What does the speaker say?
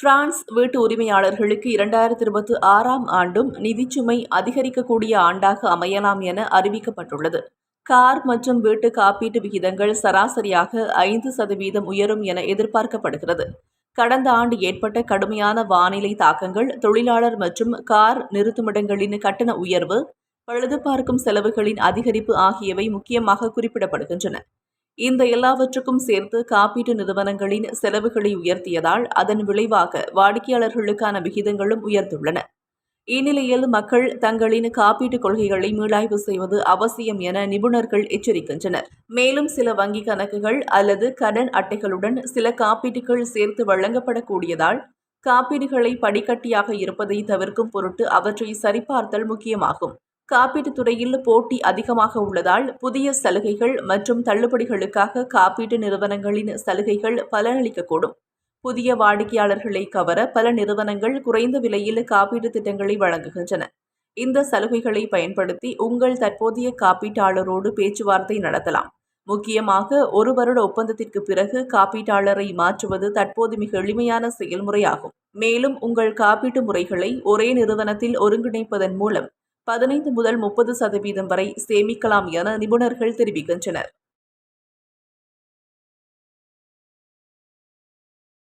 France வீட்டு உரிமையாளர்களுக்கு இரண்டாயிரத்தி இருபத்தி ஆறாம் ஆண்டும் நிதிச்சுமை அதிகரிக்கக்கூடிய ஆண்டாக அமையலாம் என அறிவிக்கப்பட்டுள்ளது. கார் மற்றும் வீட்டு காப்பீட்டு விகிதங்கள் சராசரியாக ஐந்து சதவீதம் உயரும் என எதிர்பார்க்கப்படுகிறது. கடந்த ஆண்டு ஏற்பட்ட கடுமையான வானிலை தாக்கங்கள் தொழிலாளர் மற்றும் கார் நிறுத்துமிடங்களின் கட்டண உயர்வு பழுதுபார்க்கும் செலவுகளின் அதிகரிப்பு ஆகியவை முக்கியமாக குறிப்பிடப்படுகின்றன. இந்த எல்லாவற்றுக்கும் சேர்த்து காப்பீட்டு நிறுவனங்களின் செலவுகளை உயர்த்தியதால் அதன் விளைவாக வாடிக்கையாளர்களுக்கான விகிதங்களும் உயர்ந்துள்ளன. இந்நிலையில் மக்கள் தங்களின் காப்பீட்டுக் கொள்கைகளை மீளாய்வு செய்வது அவசியம் என நிபுணர்கள் எச்சரிக்கின்றனர். மேலும் சில வங்கிக் கணக்குகள் அல்லது கடன் அட்டைகளுடன் சில காப்பீடுகள் சேர்த்து வழங்கப்படக்கூடியதால் காப்பீடுகளை படிக்கட்டியாக இருப்பதை தவிர்க்கும் பொருட்டு அவற்றை சரிபார்த்தல் முக்கியமாகும். காப்பீட்டுத் துறையில் போட்டி அதிகமாக உள்ளதால் புதிய சலுகைகள் மற்றும் தள்ளுபடிகளுக்காக காப்பீட்டு நிறுவனங்களின் சலுகைகள் பலனளிக்கக்கூடும். புதிய வாடிக்கையாளர்களை கவர பல நிறுவனங்கள் குறைந்த விலையில் காப்பீட்டு திட்டங்களை வழங்குகின்றன. இந்த சலுகைகளை பயன்படுத்தி உங்கள் தற்போதைய காப்பீட்டாளரோடு பேச்சுவார்த்தை நடத்தலாம். முக்கியமாக ஒரு வருட ஒப்பந்தத்திற்கு பிறகு காப்பீட்டாளரை மாற்றுவது தற்போது மிக எளிமையான செயல்முறையாகும். மேலும் உங்கள் காப்பீட்டு முறைகளை ஒரே நிறுவனத்தில் ஒருங்கிணைப்பதன் மூலம் பதினைந்து முதல் முப்பது சதவீதம் வரை சேமிக்கலாம் என நிபுணர்கள் தெரிவிக்கின்றனர்.